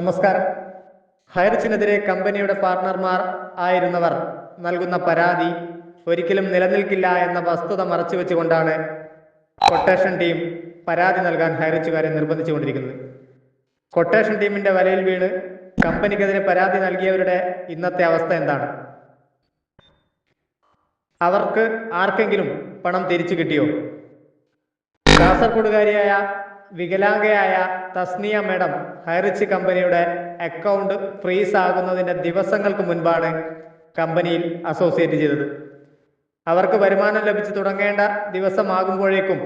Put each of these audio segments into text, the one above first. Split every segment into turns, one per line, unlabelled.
നമസ്കാരം. ഹൈറിച്ചിനെതിരെ കമ്പനിയുടെ പാർട്ണർമാർ ആയിരുന്നവർ നൽകുന്ന പരാതി ഒരിക്കലും നിലനിൽക്കില്ല എന്ന വസ്തുത മറച്ചു വെച്ചുകൊണ്ടാണ് കൊട്ടേഷൻ ടീം പരാതി നൽകാൻ ഹൈറിച്ചുകാരെ നിർബന്ധിച്ചുകൊണ്ടിരിക്കുന്നത്. കൊട്ടേഷൻ ടീമിന്റെ വലയിൽ വീണ് കമ്പനിക്കെതിരെ പരാതി നൽകിയവരുടെ ഇന്നത്തെ അവസ്ഥ എന്താണ്? അവർക്ക് ആർക്കെങ്കിലും പണം തിരിച്ചു കിട്ടിയോ? കാസർഗോഡുകാരിയായ വികലാംഗയായ തസ്നിയ മേഡം ഹൈറിച്ച് കമ്പനിയുടെ അക്കൗണ്ട് ഫ്രീസ് ആകുന്നതിന്റെ ദിവസങ്ങൾക്ക് മുൻപാണ് കമ്പനിയിൽ അസോസിയേറ്റ് ചെയ്തത്. അവർക്ക് വരുമാനം ലഭിച്ചു തുടങ്ങേണ്ട ദിവസമാകുമ്പോഴേക്കും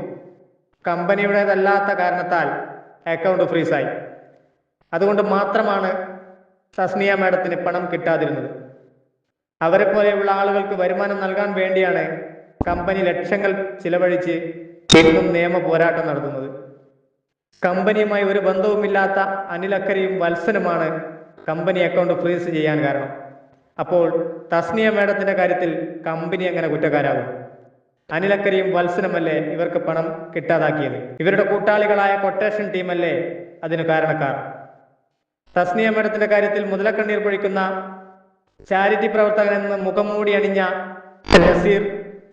കമ്പനിയുടേതല്ലാത്ത കാരണത്താൽ അക്കൗണ്ട് ഫ്രീസായി. അതുകൊണ്ട് മാത്രമാണ് തസ്നിയ മേഡത്തിന് പണം കിട്ടാതിരുന്നത്. അവരെ പോലെയുള്ള ആളുകൾക്ക് വരുമാനം നൽകാൻ വേണ്ടിയാണ് കമ്പനി ലക്ഷങ്ങൾ ചിലവഴിച്ച് നിയമ പോരാട്ടം നടത്തുന്നത്. കമ്പനിയുമായി ഒരു ബന്ധവുമില്ലാത്ത അനിലക്കരയും വത്സനുമാണ് കമ്പനി അക്കൗണ്ട് ഫ്രീസ് ചെയ്യാൻ കാരണം. അപ്പോൾ തസ്നിയ മേഡത്തിന്റെ കാര്യത്തിൽ കമ്പനി എങ്ങനെ കുറ്റക്കാരാകും? അനിലക്കരയും വത്സനുമല്ലേ ഇവർക്ക് പണം കിട്ടാതാക്കിയത്? ഇവരുടെ കൂട്ടാളികളായ കൊട്ടേഷൻ ടീമല്ലേ അതിന് കാരണക്കാർ? തസ്നിയ മേഡത്തിന്റെ കാര്യത്തിൽ മുതലക്കണ്ണീർ പൊഴിക്കുന്ന ചാരിറ്റി പ്രവർത്തകൻ എന്ന് മുഖം മൂടി അണിഞ്ഞ നസീർ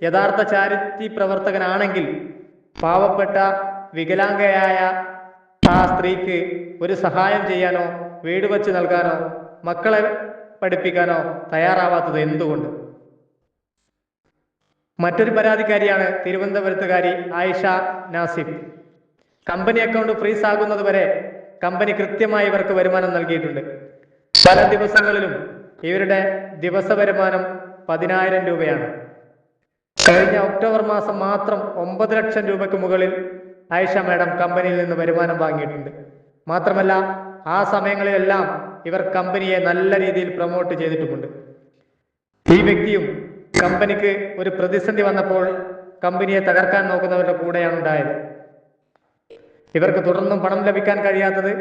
യഥാർത്ഥ ചാരിറ്റി പ്രവർത്തകനാണെങ്കിൽ പാവപ്പെട്ട വികലാംഗയായ ആ സ്ത്രീക്ക് ഒരു സഹായം ചെയ്യാനോ വീട് വച്ച് നൽകാനോ മക്കളെ പഠിപ്പിക്കാനോ തയ്യാറാവാത്തത് എന്തുകൊണ്ട്? മറ്റൊരു പരാതിക്കാരിയാണ് തിരുവനന്തപുരത്തുകാരി Ayisha Nasif company account freeze ആകുന്നത് വരെ കമ്പനി കൃത്യമായി ഇവർക്ക് വരുമാനം നൽകിയിട്ടുണ്ട്. പല ദിവസങ്ങളിലും ഇവരുടെ ദിവസ വരുമാനം പതിനായിരം രൂപയാണ്. കഴിഞ്ഞ ഒക്ടോബർ മാസം മാത്രം ഒമ്പത് ലക്ഷം രൂപയ്ക്ക് മുകളിൽ ആയിഷ മാഡം കമ്പനിയിൽ നിന്ന് വരുമാനം വാങ്ങിയിട്ടുണ്ട്. മാത്രമല്ല ആ സമയങ്ങളിലെല്ലാം ഇവർ കമ്പനിയെ നല്ല രീതിയിൽ പ്രൊമോട്ട് ചെയ്തിട്ടുമുണ്ട്. ഈ വ്യക്തിയും കമ്പനിക്ക് ഒരു പ്രതിസന്ധി വന്നപ്പോൾ കമ്പനിയെ തകർക്കാൻ നോക്കുന്നവരുടെ കൂടെയാണ് ഉണ്ടായത്. ഇവർക്ക് തുടർന്നും പണം ലഭിക്കാൻ കഴിയാത്തത്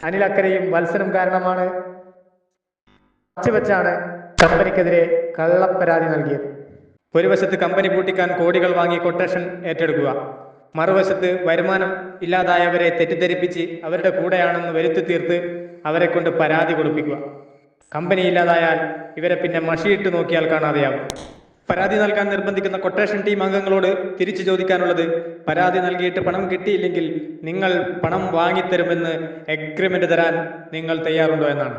അനിലക്കരയും വത്സനും കാരണമാണ്. വെച്ചാണ് കമ്പനിക്കെതിരെ കള്ളപ്പരാതി നൽകിയത്. ഒരു വശത്ത് കമ്പനി പൂട്ടിക്കാൻ കോടികൾ വാങ്ങി കൊട്ടേഷൻ ഏറ്റെടുക്കുക. മറുവശത്ത് വരുമാനം ഇല്ലാതായവരെ തെറ്റിദ്ധരിപ്പിച്ച് അവരുടെ കൂടെയാണെന്ന് വരുത്തി തീർത്ത് അവരെ കൊണ്ട് പരാതി കൊടുപ്പിക്കുക. കമ്പനി ഇല്ലാതായാൽ ഇവരെ പിന്നെ മഷിയിട്ട് നോക്കിയാൽ കാണാതെയാകും പരാതി നൽകാൻ നിർബന്ധിക്കുന്ന കൊട്ടേഷൻ ടീം അംഗങ്ങളോട് തിരിച്ചു ചോദിക്കാനുള്ളത് പരാതി നൽകിയിട്ട് പണം കിട്ടിയില്ലെങ്കിൽ നിങ്ങൾ പണം വാങ്ങിത്തരുമെന്ന് എഗ്രിമെന്റ് തരാൻ നിങ്ങൾ തയ്യാറുണ്ടോ എന്നാണ്.